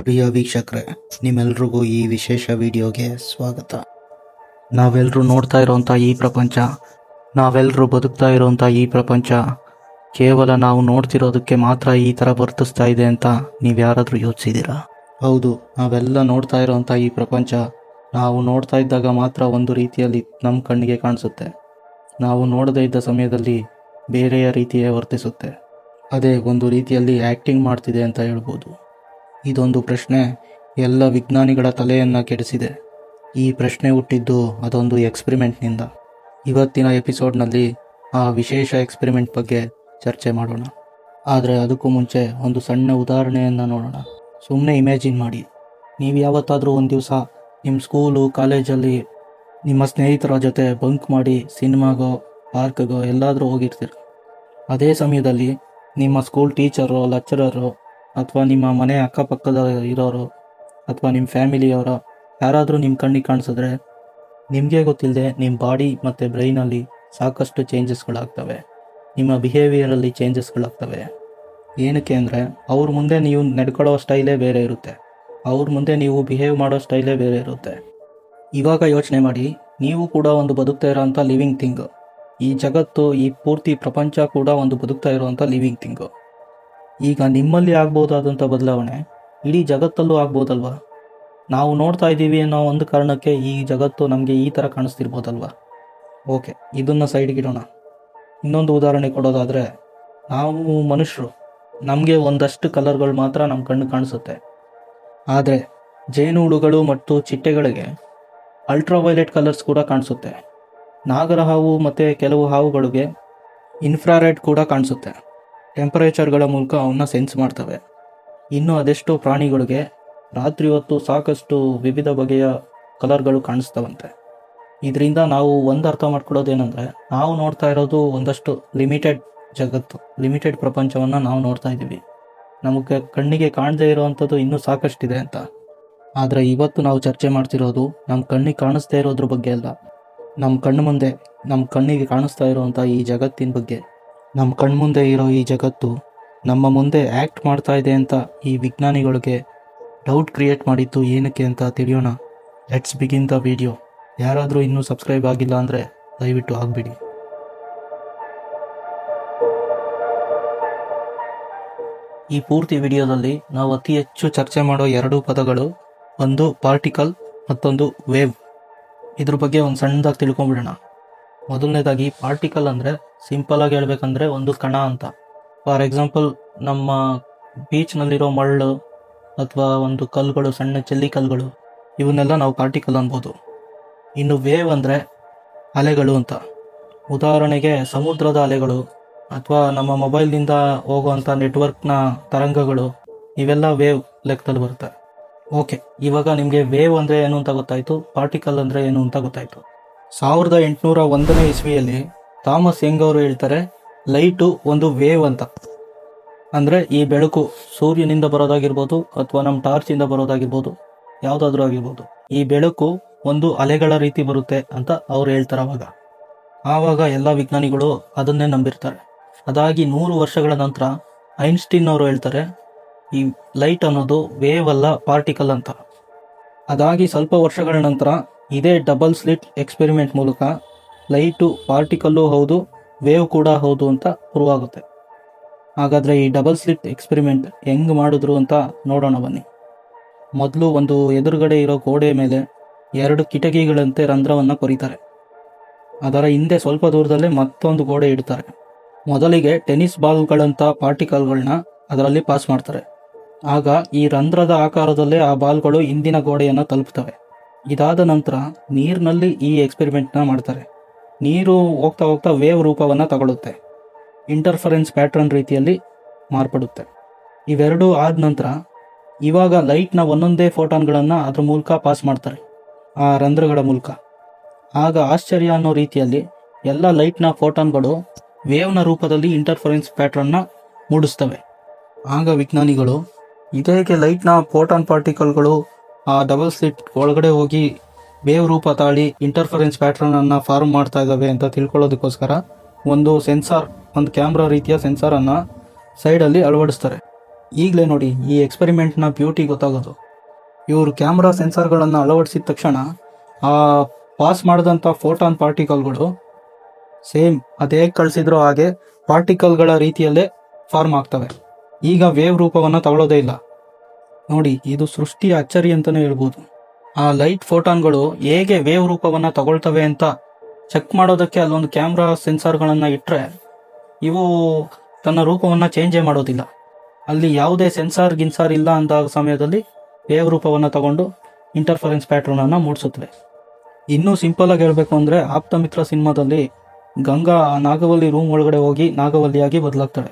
ಪ್ರಿಯ ವೀಕ್ಷಕರೇ, ನಿಮ್ಮೆಲ್ರಿಗೂ ಈ ವಿಶೇಷ ವಿಡಿಯೋಗೆ ಸ್ವಾಗತ. ನಾವೆಲ್ಲರೂ ನೋಡ್ತಾ ಇರೋವಂಥ ಈ ಪ್ರಪಂಚ ನಾವೆಲ್ಲರೂ ಬದುಕ್ತಾ ಇರೋವಂಥ ಈ ಪ್ರಪಂಚ, ಕೇವಲ ನಾವು ನೋಡ್ತಿರೋದಕ್ಕೆ ಮಾತ್ರ ಈ ಥರ ವರ್ತಿಸ್ತಾ ಇದೆ ಅಂತ ನೀವು ಯಾರಾದರೂ ಯೋಚಿಸಿದ್ದೀರಾ? ಹೌದು, ನಾವೆಲ್ಲ ನೋಡ್ತಾ ಇರೋವಂಥ ಈ ಪ್ರಪಂಚ, ನಾವು ನೋಡ್ತಾ ಇದ್ದಾಗ ಮಾತ್ರ ಒಂದು ರೀತಿಯಲ್ಲಿ ನಮ್ಮ ಕಣ್ಣಿಗೆ ಕಾಣಿಸುತ್ತೆ. ನಾವು ನೋಡದೇ ಇದ್ದ ಸಮಯದಲ್ಲಿ ಬೇರೆಯ ರೀತಿಯೇ ವರ್ತಿಸುತ್ತೆ. ಅದೇ ಒಂದು ರೀತಿಯಲ್ಲಿ ಆ್ಯಕ್ಟಿಂಗ್ ಮಾಡ್ತಿದೆ ಅಂತ ಹೇಳ್ಬೋದು. ಇದೊಂದು ಪ್ರಶ್ನೆ ಎಲ್ಲ ವಿಜ್ಞಾನಿಗಳ ತಲೆಯನ್ನು ಕೆಡಿಸಿದೆ. ಈ ಪ್ರಶ್ನೆ ಹುಟ್ಟಿದ್ದು ಅದೊಂದು ಎಕ್ಸ್ಪೆರಿಮೆಂಟ್ನಿಂದ. ಇವತ್ತಿನ ಎಪಿಸೋಡ್ನಲ್ಲಿ ಆ ವಿಶೇಷ ಎಕ್ಸ್ಪೆರಿಮೆಂಟ್ ಬಗ್ಗೆ ಚರ್ಚೆ ಮಾಡೋಣ. ಆದರೆ ಅದಕ್ಕೂ ಮುಂಚೆ ಒಂದು ಸಣ್ಣ ಉದಾಹರಣೆಯನ್ನು ನೋಡೋಣ. ಸುಮ್ಮನೆ ಇಮ್ಯಾಜಿನ್ ಮಾಡಿ. ನೀವು ಯಾವತ್ತಾದರೂ ಒಂದು ದಿವಸ ನಿಮ್ಮ ಸ್ಕೂಲು, ಕಾಲೇಜಲ್ಲಿ ನಿಮ್ಮ ಸ್ನೇಹಿತರ ಜೊತೆ ಬಂಕ್ ಮಾಡಿ ಸಿನಿಮಾಗೋ, ಪಾರ್ಕ್ಗೋ ಎಲ್ಲಾದರೂ ಹೋಗಿರ್ತೀರ. ಅದೇ ಸಮಯದಲ್ಲಿ ನಿಮ್ಮ ಸ್ಕೂಲ್ ಟೀಚರು, ಲೆಕ್ಚರರು ಅಥವಾ ನಿಮ್ಮ ಮನೆ ಅಕ್ಕಪಕ್ಕದ ಇರೋರು, ಅಥವಾ ನಿಮ್ಮ ಫ್ಯಾಮಿಲಿಯವರ, ಯಾರಾದರೂ ನಿಮ್ಮ ಕಣ್ಣಿಗೆ ಕಾಣಿಸಿದ್ರೆ, ನಿಮಗೆ ಗೊತ್ತಿಲ್ಲದೆ ನಿಮ್ಮ ಬಾಡಿ ಮತ್ತು ಬ್ರೈನಲ್ಲಿ ಸಾಕಷ್ಟು ಚೇಂಜಸ್ಗಳಾಗ್ತವೆ. ನಿಮ್ಮ ಬಿಹೇವಿಯರಲ್ಲಿ ಚೇಂಜಸ್ಗಳಾಗ್ತವೆ. ಏನಕ್ಕೆ ಅಂದರೆ, ಅವ್ರ ಮುಂದೆ ನೀವು ನಡ್ಕೊಳ್ಳೋ ಸ್ಟೈಲೇ ಬೇರೆ ಇರುತ್ತೆ. ಅವ್ರ ಮುಂದೆ ನೀವು ಬಿಹೇವ್ ಮಾಡೋ ಸ್ಟೈಲೇ ಬೇರೆ ಇರುತ್ತೆ. ಇವಾಗ ಯೋಚನೆ ಮಾಡಿ, ನೀವು ಕೂಡ ಒಂದು ಬದುಕ್ತಾ ಇರೋಂಥ ಲಿವಿಂಗ್ ಥಿಂಗ್. ಈ ಜಗತ್ತು, ಈ ಪೂರ್ತಿ ಪ್ರಪಂಚ ಕೂಡ ಒಂದು ಬದುಕ್ತಾ ಇರುವಂಥ ಲಿವಿಂಗ್ ಥಿಂಗು. ಈಗ ನಿಮ್ಮಲ್ಲಿ ಆಗ್ಬೋದಾದಂಥ ಬದಲಾವಣೆ ಇಡೀ ಜಗತ್ತಲ್ಲೂ ಆಗ್ಬೋದಲ್ವಾ? ನಾವು ನೋಡ್ತಾ ಇದ್ದೀವಿ ಅನ್ನೋ ಒಂದು ಕಾರಣಕ್ಕೆ ಈ ಜಗತ್ತು ನಮಗೆ ಈ ಥರ ಕಾಣಿಸ್ತಿರ್ಬೋದಲ್ವ? ಓಕೆ, ಇದನ್ನು ಸೈಡ್ಗೆ ಇಡೋಣ. ಇನ್ನೊಂದು ಉದಾಹರಣೆ ಕೊಡೋದಾದರೆ, ನಾವು ಮನುಷ್ಯರು, ನಮಗೆ ಒಂದಷ್ಟು ಕಲರ್ಗಳು ಮಾತ್ರ ನಮ್ಮ ಕಣ್ಣು ಕಾಣಿಸುತ್ತೆ. ಆದರೆ, ಜೇನುಹುಳುಗಳು ಮತ್ತು ಚಿಟ್ಟೆಗಳಿಗೆ ಅಲ್ಟ್ರಾವೈಲೆಟ್ ಕಲರ್ಸ್ ಕೂಡ ಕಾಣಿಸುತ್ತೆ. ನಾಗರ ಹಾವು ಮತ್ತು ಕೆಲವು ಹಾವುಗಳಿಗೆ ಇನ್ಫ್ರಾರೆಡ್ ಕೂಡ ಕಾಣಿಸುತ್ತೆ. ಟೆಂಪರೇಚರ್ಗಳ ಮೂಲಕ ಅವನ್ನ ಸೆನ್ಸ್ ಮಾಡ್ತವೆ. ಇನ್ನು ಅದೆಷ್ಟೋ ಪ್ರಾಣಿಗಳಿಗೆ ರಾತ್ರಿ ಹೊತ್ತು ಸಾಕಷ್ಟು ವಿವಿಧ ಬಗೆಯ ಕಲರ್ಗಳು ಕಾಣಿಸ್ತವಂತೆ. ಇದರಿಂದ ನಾವು ಒಂದು ಅರ್ಥ ಮಾಡ್ಕೊಳ್ಳೋದೇನೆಂದರೆ, ನಾವು ನೋಡ್ತಾ ಇರೋದು ಒಂದಷ್ಟು ಲಿಮಿಟೆಡ್ ಜಗತ್ತು ಲಿಮಿಟೆಡ್ ಪ್ರಪಂಚವನ್ನು ನಾವು ನೋಡ್ತಾ ಇದ್ದೀವಿ. ನಮಗೆ ಕಣ್ಣಿಗೆ ಕಾಣದೇ ಇರೋವಂಥದ್ದು ಇನ್ನೂ ಸಾಕಷ್ಟಿದೆ ಅಂತ. ಆದರೆ ಇವತ್ತು ನಾವು ಚರ್ಚೆ ಮಾಡ್ತಿರೋದು ನಮ್ಮ ಕಣ್ಣಿಗೆ ಕಾಣಿಸ್ತಾ ಇರೋದ್ರ ಬಗ್ಗೆ ಅಲ್ಲ. ನಮ್ಮ ಕಣ್ಣು ಮುಂದೆ ನಮ್ಮ ಕಣ್ಣಿಗೆ ಕಾಣಿಸ್ತಾ ಇರುವಂಥ ಈ ಜಗತ್ತಿನ ಬಗ್ಗೆ. ನಮ್ಮ ಕಣ್ಮುಂದೆ ಇರೋ ಈ ಜಗತ್ತು ನಮ್ಮ ಮುಂದೆ ಆ್ಯಕ್ಟ್ ಮಾಡ್ತಾ ಇದೆ ಅಂತ ಈ ವಿಜ್ಞಾನಿಗಳಿಗೆ ಡೌಟ್ ಕ್ರಿಯೇಟ್ ಮಾಡಿದ್ದು ಏನಕ್ಕೆ ಅಂತ ತಿಳಿಯೋಣ. ಲೆಟ್ಸ್ ಬಿಗಿನ್ ದ ವಿಡಿಯೋ ಯಾರಾದರೂ ಇನ್ನೂ ಸಬ್ಸ್ಕ್ರೈಬ್ ಆಗಿಲ್ಲ ಅಂದರೆ ದಯವಿಟ್ಟು ಆಗಿಬಿಡಿ. ಈ ಪೂರ್ತಿ ವಿಡಿಯೋದಲ್ಲಿ ನಾವು ಅತಿ ಹೆಚ್ಚು ಚರ್ಚೆ ಮಾಡೋ ಎರಡು ಪದಗಳು, ಒಂದು ಪಾರ್ಟಿಕಲ್ ಮತ್ತೊಂದು ವೇವ್ ಇದ್ರ ಬಗ್ಗೆ ಒಂದು ಸಣ್ಣದಾಗಿ ತಿಳ್ಕೊಂಬಿಡೋಣ ಮೊದಲನೇದಾಗಿ ಪಾರ್ಟಿಕಲ್ ಅಂದರೆ ಸಿಂಪಲ್ ಆಗಿ ಹೇಳ್ಬೇಕಂದ್ರೆ ಒಂದು ಕಣ ಅಂತ. ಫಾರ್ ಎಕ್ಸಾಂಪಲ್ ನಮ್ಮ ಬೀಚ್ನಲ್ಲಿರೋ ಮರಳು ಅಥವಾ ಒಂದು ಕಲ್ಲುಗಳು, ಸಣ್ಣ ಚೆಲ್ಲಿ ಕಲ್ಲುಗಳು, ಇವನ್ನೆಲ್ಲ ನಾವು ಪಾರ್ಟಿಕಲ್ ಅನ್ಬೋದು. ಇನ್ನು ವೇವ್ ಅಂದರೆ ಅಲೆಗಳು ಅಂತ. ಉದಾಹರಣೆಗೆ ಸಮುದ್ರದ ಅಲೆಗಳು ಅಥವಾ ನಮ್ಮ ಮೊಬೈಲ್ನಿಂದ ಹೋಗುವಂಥ ನೆಟ್ವರ್ಕ್ನ ತರಂಗಗಳು, ಇವೆಲ್ಲ ವೇವ್ ಲೆಕ್ಕದಲ್ಲಿ ಬರುತ್ತೆ. ಓಕೆ ಇವಾಗ ನಿಮಗೆ ವೇವ್ ಅಂದರೆ ಏನು ಅಂತ ಗೊತ್ತಾಯಿತು? ಪಾರ್ಟಿಕಲ್ ಅಂದರೆ ಏನು ಅಂತ ಗೊತ್ತಾಯಿತು? ಸಾವಿರದ ಎಂಟುನೂರ ಒಂದನೇ ಇಸ್ವಿಯಲ್ಲಿ ಥಾಮಸ್ ಯಂಗ್ ಅವರು ಹೇಳ್ತಾರೆ, ಲೈಟು ಒಂದು ವೇವ್ ಅಂತ. ಅಂದರೆ ಈ ಬೆಳಕು ಸೂರ್ಯನಿಂದ ಬರೋದಾಗಿರ್ಬೋದು ಅಥವಾ ನಮ್ಮ ಟಾರ್ಚಿಂದ ಬರೋದಾಗಿರ್ಬೋದು, ಯಾವುದಾದ್ರೂ ಆಗಿರ್ಬೋದು. ಈ ಬೆಳಕು ಒಂದು ಅಲೆಗಳ ರೀತಿ ಬರುತ್ತೆ ಅಂತ ಅವ್ರು ಹೇಳ್ತಾರೆ ಅವಾಗ. ಆವಾಗ ಎಲ್ಲ ವಿಜ್ಞಾನಿಗಳು ಅದನ್ನೇ ನಂಬಿರ್ತಾರೆ. ಅದಾಗಿ ನೂರು ವರ್ಷಗಳ ನಂತರ ಐನ್ಸ್ಟೀನ್ ಅವರು ಹೇಳ್ತಾರೆ, ಈ ಲೈಟ್ ಅನ್ನೋದು ವೇವ್ ಅಲ್ಲ ಪಾರ್ಟಿಕಲ್ ಅಂತ. ಅದಾಗಿ ಸ್ವಲ್ಪ ವರ್ಷಗಳ ನಂತರ ಇದೇ ಡಬಲ್ ಸ್ಲಿಟ್ ಎಕ್ಸ್ಪೆರಿಮೆಂಟ್ ಮೂಲಕ ಲೈಟು ಪಾರ್ಟಿಕಲ್ಲು ಹೌದು ವೇವ್ ಕೂಡ ಹೌದು ಅಂತ ಪ್ರೂವ್ ಆಗುತ್ತೆ ಹಾಗಾದರೆ ಈ ಡಬಲ್ ಸ್ಲಿಟ್ ಎಕ್ಸ್ಪೆರಿಮೆಂಟ್ ಹೆಂಗೆ ಮಾಡಿದ್ರು ಅಂತ ನೋಡೋಣ ಬನ್ನಿ. ಮೊದಲು ಒಂದು ಎದುರುಗಡೆ ಇರೋ ಗೋಡೆ ಮೇಲೆ ಎರಡು ಕಿಟಕಿಗಳಂತೆ ರಂಧ್ರವನ್ನು ಕೊರಿತಾರೆ. ಅದರ ಹಿಂದೆ ಸ್ವಲ್ಪ ದೂರದಲ್ಲೇ ಮತ್ತೊಂದು ಗೋಡೆ ಇಡ್ತಾರೆ. ಮೊದಲಿಗೆ ಟೆನಿಸ್ ಬಾಲ್ಗಳಂಥ ಪಾರ್ಟಿಕಲ್ಗಳನ್ನ ಅದರಲ್ಲಿ ಪಾಸ್ ಮಾಡ್ತಾರೆ. ಆಗ ಈ ರಂಧ್ರದ ಆಕಾರದಲ್ಲೇ ಆ ಬಾಲ್ಗಳು ಹಿಂದಿನ ಗೋಡೆಯನ್ನು ತಲುಪ್ತವೆ. ಇದಾದ ನಂತರ ನೀರಿನಲ್ಲಿ ಈ ಎಕ್ಸ್ಪೆರಿಮೆಂಟ್ನ ಮಾಡ್ತಾರೆ. ನೀರು ಹೋಗ್ತಾ ಹೋಗ್ತಾ ವೇವ್ ರೂಪವನ್ನು ತಗೊಳ್ಳುತ್ತೆ ಇಂಟರ್ಫರೆನ್ಸ್ ಪ್ಯಾಟ್ರನ್ ರೀತಿಯಲ್ಲಿ ಮಾರ್ಪಡುತ್ತೆ. ಇವೆರಡೂ ಆದ ನಂತರ ಇವಾಗ ಲೈಟ್ನ ಒಂದೊಂದೇ ಫೋಟಾನ್ಗಳನ್ನು ಅದ್ರ ಮೂಲಕ ಪಾಸ್ ಮಾಡ್ತಾರೆ. ಆ ರಂಧ್ರಗಳ ಮೂಲಕ. ಆಗ ಆಶ್ಚರ್ಯ ಅನ್ನೋ ರೀತಿಯಲ್ಲಿ ಎಲ್ಲ ಲೈಟ್ನ ಫೋಟಾನ್ಗಳು ವೇವ್ನ ರೂಪದಲ್ಲಿ ಇಂಟರ್ಫರೆನ್ಸ್ ಪ್ಯಾಟ್ರನ್ನ ಮೂಡಿಸ್ತವೆ. ಆಗ ವಿಜ್ಞಾನಿಗಳು, ಇದೇಕೆ ಲೈಟ್ನ ಫೋಟಾನ್ ಪಾರ್ಟಿಕಲ್ಗಳು ಆ ಡಬಲ್ ಸ್ಲಿಟ್ ಒಳಗಡೆ ಹೋಗಿ ವೇವ್ ರೂಪ ತಾಳಿ ಇಂಟರ್ಫರೆನ್ಸ್ ಪ್ಯಾಟ್ರನನ್ನು ಫಾರ್ಮ್ ಮಾಡ್ತಾ ಇದ್ದಾವೆ ಅಂತ ತಿಳ್ಕೊಳ್ಳೋದಕ್ಕೋಸ್ಕರ ಒಂದು ಸೆನ್ಸಾರ್ ಒಂದು ಕ್ಯಾಮ್ರಾ ರೀತಿಯ ಸೆನ್ಸಾರನ್ನು ಸೈಡಲ್ಲಿ ಅಳವಡಿಸ್ತಾರೆ. ಈಗಲೇ ನೋಡಿ, ಈ ಎಕ್ಸ್ಪೆರಿಮೆಂಟ್ನ ಬ್ಯೂಟಿ ಗೊತ್ತಾಗೋದು. ಇವರು ಕ್ಯಾಮ್ರಾ ಸೆನ್ಸಾರ್ಗಳನ್ನು ಅಳವಡಿಸಿದ ತಕ್ಷಣ ಆ ಪಾಸ್ ಮಾಡಿದಂಥ ಫೋಟಾನ್ ಪಾರ್ಟಿಕಲ್ಗಳು ಸೇಮ್ ಅದೇ ಕಳಿಸಿದ್ರು ಹಾಗೆ ಪಾರ್ಟಿಕಲ್ಗಳ ರೀತಿಯಲ್ಲೇ ಫಾರ್ಮ್ ಆಗ್ತವೆ. ಈಗ ವೇವ್ ರೂಪವನ್ನು ತಗೊಳ್ಳೋದೇ ಇಲ್ಲ. ನೋಡಿ, ಇದು ಸೃಷ್ಟಿಯ ಅಚ್ಚರಿ ಅಂತಾನೆ ಹೇಳ್ಬೋದು. ಆ ಲೈಟ್ ಫೋಟಾನ್ಗಳು ಹೇಗೆ ವೇವ್ ರೂಪವನ್ನ ತಗೊಳ್ತವೆ ಅಂತ ಚೆಕ್ ಮಾಡೋದಕ್ಕೆ ಅಲ್ಲೊಂದು ಕ್ಯಾಮ್ರಾ ಸೆನ್ಸಾರ್ಗಳನ್ನು ಇಟ್ಟರೆ ಇವು ತನ್ನ ರೂಪವನ್ನ ಚೇಂಜೇ ಮಾಡೋದಿಲ್ಲ. ಅಲ್ಲಿ ಯಾವುದೇ ಸೆನ್ಸಾರ್ ಗಿನ್ಸಾರ್ ಇಲ್ಲ ಅಂತ ಸಮಯದಲ್ಲಿ ವೇವ್ ರೂಪವನ್ನು ತಗೊಂಡು ಇಂಟರ್ಫರೆನ್ಸ್ ಪ್ಯಾಟ್ರನನ್ನು ಮೂಡಿಸುತ್ತವೆ. ಇನ್ನೂ ಸಿಂಪಲ್ ಆಗಿ ಹೇಳಬೇಕು ಅಂದರೆ ಆಪ್ತಮಿತ್ರ ಸಿನಿಮಾದಲ್ಲಿ ಗಂಗಾ ನಾಗವಲ್ಲಿ ರೂಮ್ ಒಳಗಡೆ ಹೋಗಿ ನಾಗವಲ್ಲಿಯಾಗಿ ಬದಲಾಗ್ತಾಳೆ.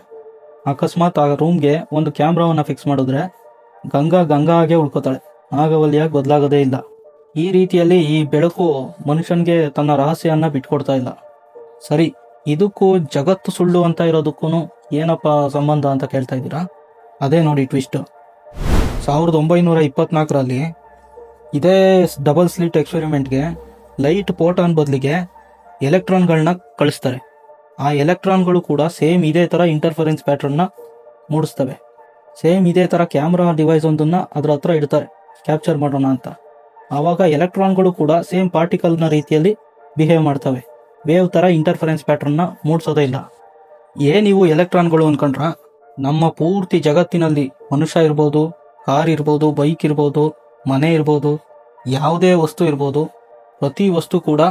ಅಕಸ್ಮಾತ್ ಆ ರೂಮ್ಗೆ ಒಂದು ಕ್ಯಾಮ್ರಾವನ್ನ ಫಿಕ್ಸ್ ಮಾಡಿದ್ರೆ ಗಂಗಾ ಗಂಗಾ ಆಗೇ ಉಳ್ಕೋತಾಳೆ. ನಾಗವಲ್ಲಿಯಾಗಿ ಬದಲಾಗೋದೇ ಇಲ್ಲ. ಈ ರೀತಿಯಲ್ಲಿ ಈ ಬೆಳಕು ಮನುಷ್ಯನಿಗೆ ತನ್ನ ರಹಸ್ಯನ ಬಿಟ್ಕೊಡ್ತಾ ಇಲ್ಲ. ಸರಿ, ಇದಕ್ಕೂ ಜಗತ್ತು ಸುಳ್ಳು ಅಂತ ಇರೋದಕ್ಕೂ ಏನಪ್ಪ ಸಂಬಂಧ ಅಂತ ಕೇಳ್ತಾ ಇದ್ದೀರಾ? ಅದೇ ನೋಡಿ ಟ್ವಿಸ್ಟ್ ಸಾವಿರದ ಒಂಬೈನೂರ ಇಪ್ಪತ್ನಾಲ್ಕರಲ್ಲಿ ಇದೇ ಡಬಲ್ ಸ್ಲಿಟ್ ಎಕ್ಸ್ಪೆರಿಮೆಂಟ್ಗೆ ಲೈಟ್ ಪೋಟಾನ್ ಬದಲಿಗೆ ಎಲೆಕ್ಟ್ರಾನ್ಗಳನ್ನ ಕಳಿಸ್ತಾರೆ. ಆ ಎಲೆಕ್ಟ್ರಾನ್ಗಳು ಕೂಡ ಸೇಮ್ ಇದೇ ಥರ ಇಂಟರ್ಫರೆನ್ಸ್ ಪ್ಯಾಟ್ರನ್ನ ಮೂಡಿಸ್ತವೆ. ಸೇಮ್ ಇದೇ ಥರ ಕ್ಯಾಮ್ರಾ ಡಿವೈಸ್ ಒಂದನ್ನು ಅದ್ರ ಹತ್ರ ಇಡ್ತಾರೆ. ಕ್ಯಾಪ್ಚರ್ ಮಾಡೋಣ ಅಂತ. ಆವಾಗ ಎಲೆಕ್ಟ್ರಾನ್ಗಳು ಕೂಡ ಸೇಮ್ ಪಾರ್ಟಿಕಲ್ನ ರೀತಿಯಲ್ಲಿ ಬಿಹೇವ್ ಮಾಡ್ತವೆ. ವೇವ್ ಥರ ಇಂಟರ್ಫರೆನ್ಸ್ ಪ್ಯಾಟ್ರನ್ನ ಮೂಡಿಸೋದೇ ಇಲ್ಲ. ಏನಿವು ಎಲೆಕ್ಟ್ರಾನ್ಗಳು ಅನ್ಕೊಂಡ್ರ, ನಮ್ಮ ಪೂರ್ತಿ ಜಗತ್ತಿನಲ್ಲಿ ಮನುಷ್ಯ ಇರ್ಬೋದು, ಕಾರ್ ಇರ್ಬೋದು ಬೈಕ್ ಇರ್ಬೋದು, ಮನೆ ಇರ್ಬೋದು, ಯಾವುದೇ ವಸ್ತು ಇರ್ಬೋದು, ಪ್ರತಿ ವಸ್ತು ಕೂಡ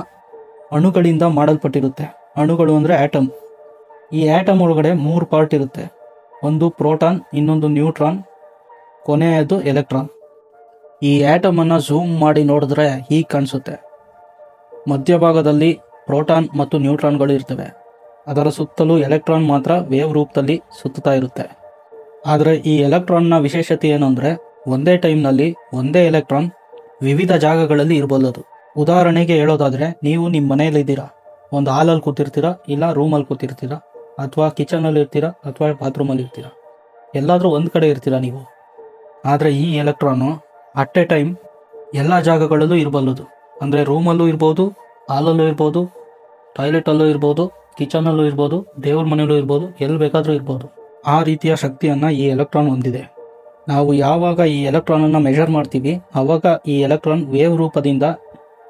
ಅಣುಗಳಿಂದ ಮಾಡಲ್ಪಟ್ಟಿರುತ್ತೆ. ಅಣುಗಳು ಅಂದರೆ ಆ್ಯಟಮ್ ಈ ಆ್ಯಟಮ್ ಒಳಗಡೆ ಮೂರು ಪಾರ್ಟ್ ಇರುತ್ತೆ. ಒಂದು ಪ್ರೋಟಾನ್, ಇನ್ನೊಂದು ನ್ಯೂಟ್ರಾನ್, ಕೊನೆಯದು ಎಲೆಕ್ಟ್ರಾನ್. ಈ ಆ್ಯಟಮನ್ನು ಝೂಮ್ ಮಾಡಿ ನೋಡಿದ್ರೆ ಹೀಗೆ ಕಾಣಿಸುತ್ತೆ. ಮಧ್ಯಭಾಗದಲ್ಲಿ ಪ್ರೋಟಾನ್ ಮತ್ತು ನ್ಯೂಟ್ರಾನ್ಗಳು ಇರ್ತವೆ. ಅದರ ಸುತ್ತಲೂ ಎಲೆಕ್ಟ್ರಾನ್ ಮಾತ್ರ ವೇವ್ ರೂಪದಲ್ಲಿ ಸುತ್ತುತ್ತಾ ಇರುತ್ತೆ. ಆದರೆ ಈ ಎಲೆಕ್ಟ್ರಾನ್ನ ವಿಶೇಷತೆ ಏನು ಅಂದರೆ, ಒಂದೇ ಟೈಮ್ನಲ್ಲಿ ಒಂದೇ ಎಲೆಕ್ಟ್ರಾನ್ ವಿವಿಧ ಜಾಗಗಳಲ್ಲಿ ಇರಬಲ್ಲದು ಉದಾಹರಣೆಗೆ ಹೇಳೋದಾದರೆ, ನೀವು ನಿಮ್ಮ ಮನೆಯಲ್ಲಿದ್ದೀರಾ. ಒಂದು ಹಾಲಲ್ಲಿ ಕೂತಿರ್ತೀರಾ, ಇಲ್ಲ ರೂಮಲ್ಲಿ ಕೂತಿರ್ತೀರಾ. ಅಥವಾ ಕಿಚನಲ್ಲಿ ಇರ್ತೀರಾ ಅಥವಾ ಬಾತ್ರೂಮಲ್ಲಿ ಇರ್ತೀರಾ? ಎಲ್ಲಾದರೂ ಒಂದು ಕಡೆ ಇರ್ತೀರಾ ನೀವು? ಆದರೆ ಈ ಎಲೆಕ್ಟ್ರಾನು ಅಟ್ ಎ ಟೈಮ್ ಎಲ್ಲ ಜಾಗಗಳಲ್ಲೂ ಇರಬಲ್ಲದು. ಅಂದರೆ ರೂಮಲ್ಲೂ ಇರ್ಬೋದು ಹಾಲಲ್ಲೂ ಇರ್ಬೋದು ಟಾಯ್ಲೆಟಲ್ಲೂ ಇರ್ಬೋದು ಕಿಚನಲ್ಲೂ ಇರ್ಬೋದು, ದೇವ್ರ ಮನೆಯಲ್ಲೂ ಇರ್ಬೋದು, ಎಲ್ಲಿ ಬೇಕಾದರೂ ಇರ್ಬೋದು. ಆ ರೀತಿಯ ಶಕ್ತಿಯನ್ನು ಈ ಎಲೆಕ್ಟ್ರಾನ್ ಹೊಂದಿದೆ. ನಾವು ಯಾವಾಗ ಈ ಎಲೆಕ್ಟ್ರಾನನ್ನು ಮೆಷರ್ ಮಾಡ್ತೀವಿ ಆವಾಗ ಈ ಎಲೆಕ್ಟ್ರಾನ್ ವೇವ್ ರೂಪದಿಂದ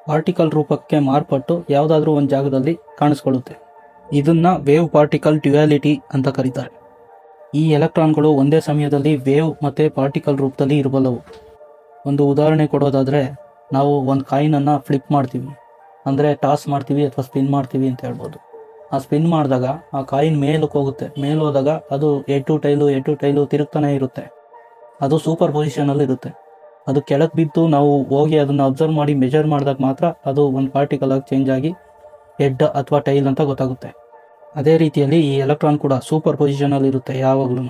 ಪಾರ್ಟಿಕಲ್ ರೂಪಕ್ಕೆ ಮಾರ್ಪಟ್ಟು ಯಾವುದಾದ್ರೂ ಒಂದು ಜಾಗದಲ್ಲಿ ಕಾಣಿಸ್ಕೊಳ್ಳುತ್ತೆ. ಇದನ್ನ ವೇವ್ ಪಾರ್ಟಿಕಲ್ ಡ್ಯುಯಾಲಿಟಿ ಅಂತ ಕರೀತಾರೆ. ಈ ಎಲೆಕ್ಟ್ರಾನ್ಗಳು ಒಂದೇ ಸಮಯದಲ್ಲಿ ವೇವ್ ಮತ್ತು ಪಾರ್ಟಿಕಲ್ ರೂಪದಲ್ಲಿ ಇರಬಲ್ಲವು ಒಂದು ಉದಾಹರಣೆ ಕೊಡೋದಾದರೆ, ನಾವು ಒಂದು ಕಾಯಿನನ್ನು ಫ್ಲಿಪ್ ಮಾಡ್ತೀವಿ. ಅಂದರೆ ಟಾಸ್ ಮಾಡ್ತೀವಿ ಅಥವಾ ಸ್ಪಿನ್ ಮಾಡ್ತೀವಿ ಅಂತ ಹೇಳ್ಬೋದು. ಆ ಸ್ಪಿನ್ ಮಾಡಿದಾಗ ಆ ಕಾಯಿನ್ ಮೇಲಕ್ಕೆ ಹೋಗುತ್ತೆ. ಮೇಲೆ ಹೋದಾಗ ಅದು ಎ ಟು ಟೈಲು ಟು ಟೈಲು ತಿರುಗ್ತಾನೆ ಇರುತ್ತೆ. ಅದು ಸೂಪರ್ ಪೊಸಿಷನಲ್ಲಿ ಇರುತ್ತೆ. ಅದು ಕೆಳಗೆ ಬಿದ್ದು ನಾವು ಹೋಗಿ ಅದನ್ನು ಅಬ್ಸರ್ವ್ ಮಾಡಿ ಮೆಜರ್ ಮಾಡಿದಾಗ ಮಾತ್ರ ಅದು ಒಂದು ಪಾರ್ಟಿಕಲ್ ಆಗಿ ಚೇಂಜ್ ಆಗಿ ಹೆಡ್ ಅಥವಾ ಟೈಲ್ ಅಂತ ಗೊತ್ತಾಗುತ್ತೆ. ಅದೇ ರೀತಿಯಲ್ಲಿ ಈ ಎಲೆಕ್ಟ್ರಾನ್ ಕೂಡ ಸೂಪರ್ ಪೊಸಿಷನಲ್ಲಿ ಇರುತ್ತೆ ಯಾವಾಗಲೂ.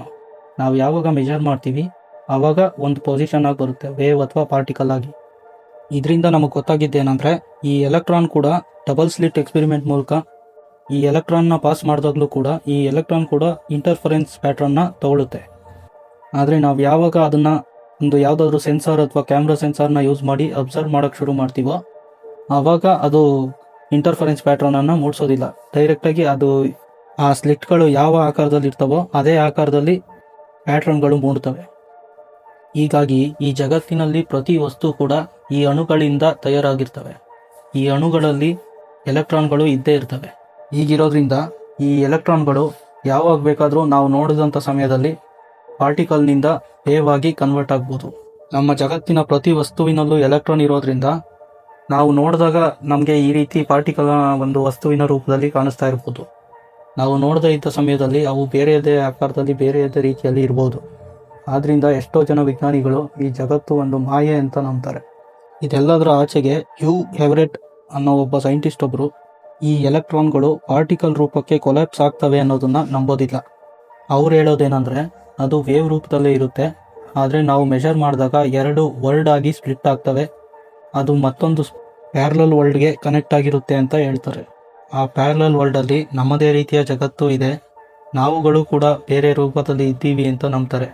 ನಾವು ಯಾವಾಗ ಮೆಜರ್ ಮಾಡ್ತೀವಿ, ಆವಾಗ ಒಂದು ಪೊಸಿಷನ್ ಆಗಿ ಬರುತ್ತೆ, ವೇವ್ ಅಥವಾ ಪಾರ್ಟಿಕಲ್ ಆಗಿ. ಇದರಿಂದ ನಮಗೆ ಗೊತ್ತಾಗಿದ್ದೇನೆಂದರೆ ಈ ಎಲೆಕ್ಟ್ರಾನ್ ಕೂಡ ಡಬಲ್ ಸ್ಲಿಟ್ ಎಕ್ಸ್ಪೆರಿಮೆಂಟ್ ಮೂಲಕ ಈ ಎಲೆಕ್ಟ್ರಾನ್ನ ಪಾಸ್ ಮಾಡಿದಾಗಲೂ ಕೂಡ ಈ ಎಲೆಕ್ಟ್ರಾನ್ ಕೂಡ ಇಂಟರ್ಫರೆನ್ಸ್ ಪ್ಯಾಟ್ರನ್ನ ತಗೊಳುತ್ತೆ. ಆದರೆ ನಾವು ಯಾವಾಗ ಅದನ್ನು ಒಂದು ಯಾವುದಾದ್ರೂ ಸೆನ್ಸಾರ್ ಅಥವಾ ಕ್ಯಾಮ್ರಾ ಸೆನ್ಸಾರ್ನ ಯೂಸ್ ಮಾಡಿ ಅಬ್ಸರ್ವ್ ಮಾಡೋಕ್ಕೆ ಶುರು ಮಾಡ್ತೀವೋ, ಆವಾಗ ಅದು ಇಂಟರ್ಫರೆನ್ಸ್ ಪ್ಯಾಟ್ರನನ್ನು ಮೂಡಿಸೋದಿಲ್ಲ. ಡೈರೆಕ್ಟಾಗಿ ಅದು ಆ ಸ್ಲಿಟ್ಗಳು ಯಾವ ಆಕಾರದಲ್ಲಿ ಇರ್ತವೋ ಅದೇ ಆಕಾರದಲ್ಲಿ ಪ್ಯಾಟ್ರನ್ಗಳು ಮೂಡ್ತವೆ ಹೀಗಾಗಿ ಈ ಜಗತ್ತಿನಲ್ಲಿ ಪ್ರತಿ ವಸ್ತು ಕೂಡ ಈ ಅಣುಗಳಿಂದ ತಯಾರಾಗಿರ್ತವೆ. ಈ ಅಣುಗಳಲ್ಲಿ ಎಲೆಕ್ಟ್ರಾನ್ಗಳು ಇದ್ದೇ ಇರ್ತವೆ. ಹೀಗಿರೋದ್ರಿಂದ ಈ ಎಲೆಕ್ಟ್ರಾನ್ಗಳು ಯಾವಾಗ ಬೇಕಾದರೂ ನಾವು ನೋಡಿದಂಥ ಸಮಯದಲ್ಲಿ ಪಾರ್ಟಿಕಲ್ನಿಂದ ವೇವ್ ಆಗಿ ಕನ್ವರ್ಟ್ ಆಗ್ಬೋದು. ನಮ್ಮ ಜಗತ್ತಿನ ಪ್ರತಿ ವಸ್ತುವಿನಲ್ಲೂ ಎಲೆಕ್ಟ್ರಾನ್ ಇರೋದ್ರಿಂದ ನಾವು ನೋಡಿದಾಗ ನಮಗೆ ಈ ರೀತಿ ಪಾರ್ಟಿಕಲ್ ಒಂದು ವಸ್ತುವಿನ ರೂಪದಲ್ಲಿ ಕಾಣಿಸ್ತಾ ಇರ್ಬೋದು. ನಾವು ನೋಡದೇ ಇದ್ದ ಸಮಯದಲ್ಲಿ ಅವು ಬೇರೆಯದೇ ಆಕಾರದಲ್ಲಿ ಬೇರೆಯದೇ ರೀತಿಯಲ್ಲಿ ಇರ್ಬೋದು. ಆದ್ದರಿಂದ ಎಷ್ಟೋ ಜನ ವಿಜ್ಞಾನಿಗಳು ಈ ಜಗತ್ತು ಒಂದು ಮಾಯೆ ಅಂತ ನಂಬ್ತಾರೆ. ಇದೆಲ್ಲದರ ಆಚೆಗೆ ಯು ಹೆವರೆಟ್ ಅನ್ನೋ ಒಬ್ಬ ಸೈಂಟಿಸ್ಟ್ ಒಬ್ಬರು ಈ ಎಲೆಕ್ಟ್ರಾನ್ಗಳು ಪಾರ್ಟಿಕಲ್ ರೂಪಕ್ಕೆ ಕೊಲ್ಯಾಪ್ಸ್ ಆಗ್ತವೆ ಅನ್ನೋದನ್ನು ನಂಬೋದಿಲ್ಲ. ಅವ್ರು ಹೇಳೋದೇನೆಂದರೆ, ಅದು ವೇವ್ ರೂಪದಲ್ಲೇ ಇರುತ್ತೆ. ಆದರೆ ನಾವು ಮೆಷರ್ ಮಾಡಿದಾಗ ಎರಡು ವರ್ಲ್ಡ್ ಆಗಿ ಸ್ಪ್ಲಿಟ್ ಆಗ್ತವೆ. ಅದು ಮತ್ತೊಂದು ಪ್ಯಾರಲಲ್ ವರ್ಲ್ಡ್ಗೆ ಕನೆಕ್ಟ್ ಆಗಿರುತ್ತೆ ಅಂತ ಹೇಳ್ತಾರೆ. ಆ ಪ್ಯಾರಲಲ್ ವರ್ಲ್ಡಲ್ಲಿ ನಮ್ಮದೇ ರೀತಿಯ ಜಗತ್ತು ಇದೆ. ನಾವುಗಳು ಕೂಡ ಬೇರೆ ರೂಪದಲ್ಲಿ ಇದ್ದೀವಿ ಅಂತ ನಂಬ್ತಾರೆ.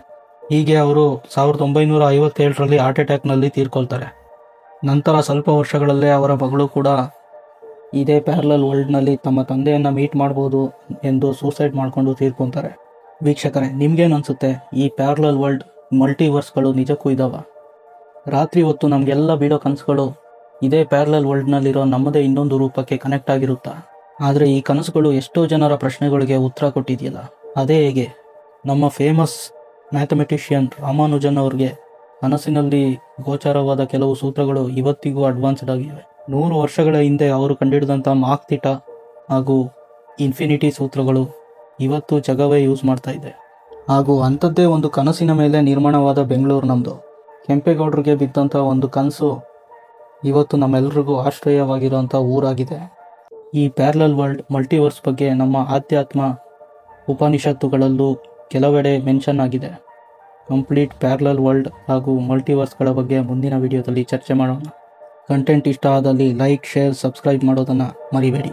ಹೀಗೆ ಅವರು ಸಾವಿರದ ಒಂಬೈನೂರ ಐವತ್ತೇಳರಲ್ಲಿ ಹಾರ್ಟ್ ಅಟ್ಯಾಕ್ನಲ್ಲಿ ತೀರ್ಕೊಳ್ತಾರೆ. ನಂತರ ಸ್ವಲ್ಪ ವರ್ಷಗಳಲ್ಲೇ ಅವರ ಮಗಳು ಕೂಡ ಇದೇ ಪ್ಯಾರಲಲ್ ವರ್ಲ್ಡ್ನಲ್ಲಿ ತಮ್ಮ ತಂದೆಯನ್ನು ಮೀಟ್ ಮಾಡ್ಬೋದು ಎಂದು ಸೂಸೈಡ್ ಮಾಡಿಕೊಂಡು ತೀರ್ಕೊತಾರೆ. ವೀಕ್ಷಕರೇ, ನಿಮ್ಗೇನು ಅನಿಸುತ್ತೆ? ಈ ಪ್ಯಾರಲಲ್ ವರ್ಲ್ಡ್ ಮಲ್ಟಿವರ್ಸ್ಗಳು ನಿಜಕ್ಕೂ ಇದಾವ? ರಾತ್ರಿ ಹೊತ್ತು ನಮಗೆಲ್ಲ ಬೀಳೋ ಕನಸುಗಳು ಇದೇ ಪ್ಯಾರಲಲ್ ವರ್ಲ್ಡ್ನಲ್ಲಿರೋ ನಮ್ಮದೇ ಇನ್ನೊಂದು ರೂಪಕ್ಕೆ ಕನೆಕ್ಟ್ ಆಗಿರುತ್ತಾ? ಆದರೆ ಈ ಕನಸುಗಳು ಎಷ್ಟೋ ಜನರ ಪ್ರಶ್ನೆಗಳಿಗೆ ಉತ್ತರ ಕೊಟ್ಟಿದೆಯಲ್ಲ, ಅದೇ ಹೇಗೆ? ನಮ್ಮ ಫೇಮಸ್ ಮ್ಯಾಥಮೆಟಿಷಿಯನ್ ರಾಮಾನುಜನ್ ಅವ್ರಿಗೆ ಕನಸಿನಲ್ಲಿ ಗೋಚಾರವಾದ ಕೆಲವು ಸೂತ್ರಗಳು ಇವತ್ತಿಗೂ ಅಡ್ವಾನ್ಸ್ಡ್ ಆಗಿವೆ. ನೂರು ವರ್ಷಗಳ ಹಿಂದೆ ಅವರು ಕಂಡಿಡಿದಂಥ ಮಾಕ್ತಿಟ ಹಾಗೂ ಇನ್ಫಿನಿಟಿ ಸೂತ್ರಗಳು ಇವತ್ತು ಜಗವೇ ಯೂಸ್ ಮಾಡ್ತಾ ಇದೆ. ಹಾಗೂ ಅಂಥದ್ದೇ ಒಂದು ಕನಸಿನ ಮೇಲೆ ನಿರ್ಮಾಣವಾದ ಬೆಂಗಳೂರು ನಮ್ಮದು ಕೆಂಪೇಗೌಡರಿಗೆ ಬಿದ್ದಂಥ ಒಂದು ಕನಸು ಇವತ್ತು ನಮ್ಮೆಲ್ರಿಗೂ ಆಶ್ರಯವಾಗಿರುವಂಥ ಊರಾಗಿದೆ. ಈ ಪ್ಯಾರಲಲ್ ವರ್ಲ್ಡ್ ಮಲ್ಟಿವರ್ಸ್ ಬಗ್ಗೆ ನಮ್ಮ ಆಧ್ಯಾತ್ಮ ಉಪನಿಷತ್ತುಗಳಲ್ಲೂ ಕೆಲವೆಡೆ ಮೆನ್ಷನ್ ಆಗಿದೆ. ಕಂಪ್ಲೀಟ್ ಪ್ಯಾರಲಲ್ ವರ್ಲ್ಡ್ ಹಾಗೂ ಮಲ್ಟಿವರ್ಸ್ಗಳ ಬಗ್ಗೆ ಮುಂದಿನ ವಿಡಿಯೋದಲ್ಲಿ ಚರ್ಚೆ ಮಾಡೋಣ. ಕಂಟೆಂಟ್ ಇಷ್ಟ ಆದಲ್ಲಿ ಲೈಕ್ ಶೇರ್ ಸಬ್ಸ್ಕ್ರೈಬ್ ಮಾಡೋದನ್ನು ಮರಿಬೇಡಿ.